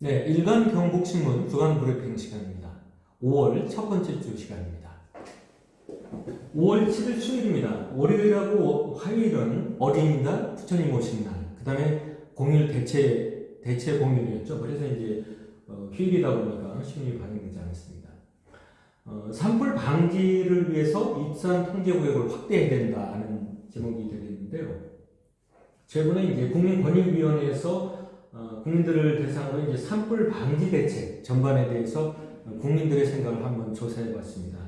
네, 일간 경북신문 주간 브리핑 시간입니다. 5월 첫 번째 주 시간입니다. 5월 7일 수요일입니다. 월요일하고 화요일은 어린이날, 부처님 오신 날, 그 다음에 공휴일 대체, 대체 공휴일이었죠. 그래서 이제 어, 휴일이다 보니까 신문이 반영되지 않았습니다. 어, 산불 방지를 위해서 입산 통제 구역을 확대해야 된다는 제목이 되겠는데요. 최근에 이제 국민권익위원회에서 어, 국민들을 대상으로 이제 산불 방지 대책 전반에 대해서 국민들의 생각을 한번 조사해 봤습니다.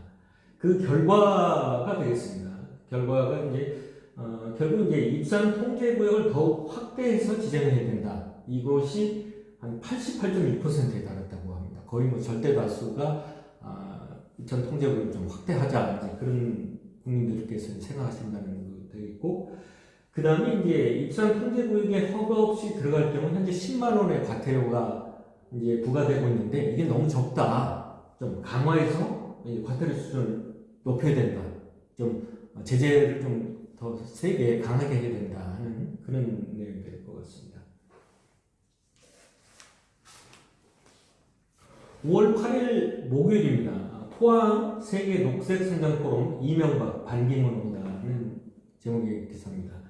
그 결과가 되겠습니다. 결과가 이제 어, 결국 이제 입산 통제 구역을 더욱 확대해서 지정해야 된다. 이것이 한 88.2%에 달했다고 합니다. 거의 뭐 절대 다수가 아, 입산 통제 구역을 좀 확대하자 이제 그런 국민들께서 생각하신다는 거 되겠고 그 다음에 이제 입산 통제 구역에 허가 없이 들어갈 경우 현재 10만 원의 과태료가 이제 부과되고 있는데 이게 너무 적다. 좀 강화해서 이 과태료 수준을 높여야 된다. 좀 제재를 좀 더 세게 강하게 해야 된다 하는 그런 내용이 될 것 같습니다. 5월 8일 목요일입니다. 포항 세계 녹색 성장 포럼 이명박 반기문 온다는 제목의 기사입니다.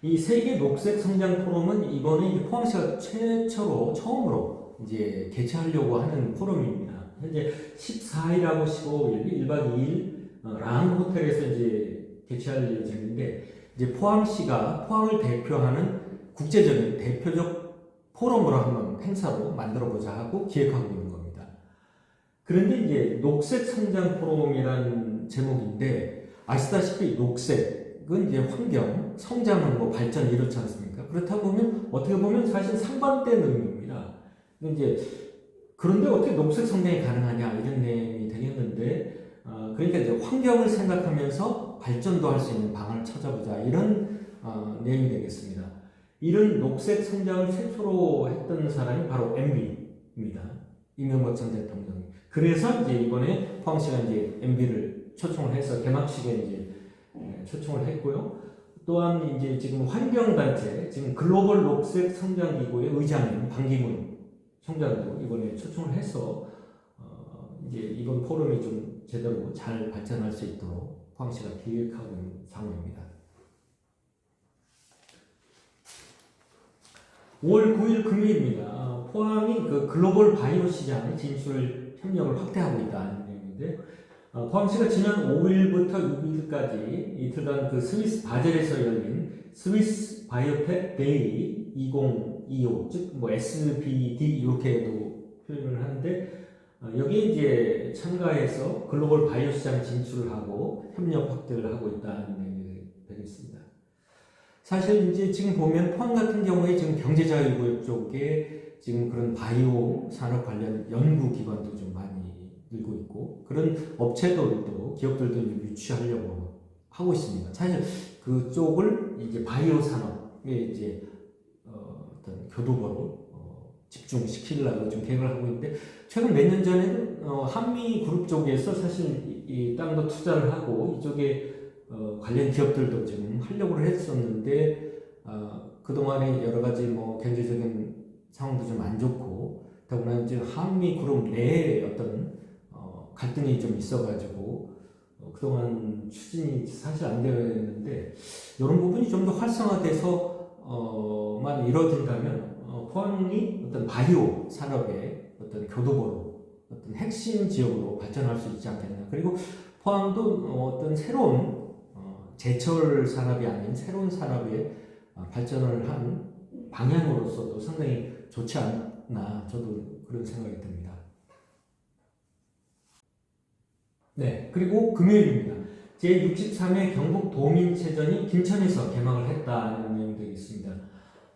이 세계 녹색 성장 포럼은 이번에 포항시가 최초로 처음으로 이제 개최하려고 하는 포럼입니다. 현재 14일하고 15일 1박 2일 어, 랑 호텔에서 이제 개최할 예정인데 이제 포항시가 포항을 대표하는 국제적인 대표적 포럼으로 한번 행사로 만들어 보자 하고 기획하고 있는 겁니다. 그런데 이제 녹색 성장 포럼이라는 제목인데 아시다시피 녹색 은 이제 환경, 성장은 뭐 발전 이렇지 않습니까? 그렇다 보면 어떻게 보면 사실 상반된 의미입니다. 이제 그런데 어떻게 녹색 성장이 가능하냐 이런 내용이 되겠는데 어, 그러니까 이제 환경을 생각하면서 발전도 할 수 있는 방안을 찾아보자 이런 어, 내용이 되겠습니다. 이런 녹색 성장을 최초로 했던 사람이 바로 MB입니다. 이명박 전 대통령이. 그래서 이제 이번에 포항시가 이제 MB를 초청을 해서 개막식에 이제 예, 초청을 했고요. 또한 이제 지금 환경단체, 지금 글로벌 녹색 성장기구의 의장인 방기문 총장도 이번에 초청을 해서 어, 이제 이번 포럼이 좀 제대로 잘 발전할 수 있도록 포항시가 기획하고 있는 상황입니다. 5월 9일 금요일입니다. 아, 포항이 그 글로벌 바이오 시장 진출 협력을 확대하고 있다는 내용인데 어, 포항시가 지난 5일부터 6일까지 이틀간 그 스위스 바젤에서 열린 스위스 바이오텍 데이 2025, 즉 뭐 SBD 이렇게도 표현을 하는데 어, 여기에 이제 참가해서 글로벌 바이오 시장 진출을 하고 협력 확대를 하고 있다는 내용이 되겠습니다. 사실 이제 지금 보면 포항 같은 경우에 지금 경제자유구역 쪽에 지금 그런 바이오 산업 관련 연구 기관도 좀 많이 늘고 있고 그런 업체들도 기업들도 유치하려고 하고 있습니다. 사실 그쪽을 이제 바이오 산업에 이제 어, 어떤 교도보로 어, 집중시키려고 좀 계획을 하고 있는데 최근 몇 년 전에는 어, 한미 그룹 쪽에서 사실 이, 이 땅도 투자를 하고 이쪽에 어, 관련 기업들도 지금 하려고 했었는데 어, 그동안에 여러 가지 뭐 경제적인 상황도 좀 안 좋고 더구나 이제 한미 그룹 내에 어떤 어, 갈등이 좀 있어가지고 어, 그동안 추진이 사실 안 되었는데 이런 부분이 좀 더 활성화돼서 어, 만 이루어진다면 어, 포항이 어떤 바이오 산업의 어떤 교도보로 어떤 핵심 지역으로 발전할 수 있지 않겠나 그리고 포항도 어, 어떤 새로운 어, 제철 산업이 아닌 새로운 산업의 어, 발전을 한 방향으로서도 상당히 좋지 않나 저도 그런 생각이 듭니다. 네, 그리고 금요일입니다. 제63회 경북 도민체전이 김천에서 개막을 했다는 내용이 되겠습니다.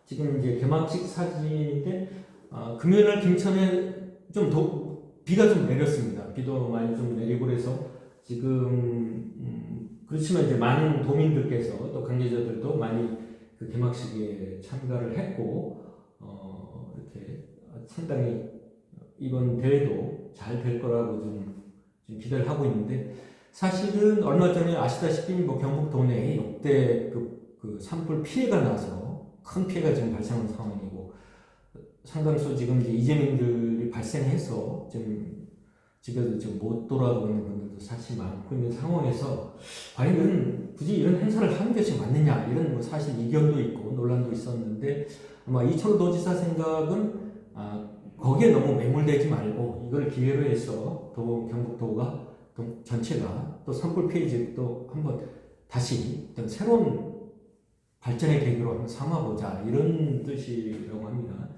지금 이제 개막식 사진인데 어, 금요일 날 김천에 좀 도, 비가 좀 내렸습니다. 비도 많이 좀 내리고 그래서 지금 음, 그렇지만 이제 많은 도민들께서 또 관계자들도 많이 그 개막식에 참가를 했고 어, 이렇게 상당히 이번 대회도 잘 될 거라고 좀, 좀 기대를 하고 있는데 사실은 얼마 전에 아시다시피 뭐 경북 도내에 역대 그, 그 산불 피해가 나서 큰 피해가 지금 발생한 상황이고 상당수 지금 이제 이재민들이 발생해서 지금 집에도 지금 못 돌아오고 있는 분들도 사실 많고 있는 상황에서 과연 이런 굳이 이런 행사를 하는 것이 맞느냐 이런 뭐 사실 이견도 있고 논란도 있었는데 아마 이철호 도지사 생각은 아, 거기에 너무 매몰되지 말고 이걸 기회로 해서 또 경북도가 또 전체가 또 산불 피해지 또 한번 다시 어떤 새로운 발전의 계기로 한번 삼아보자 이런 뜻이라고 합니다.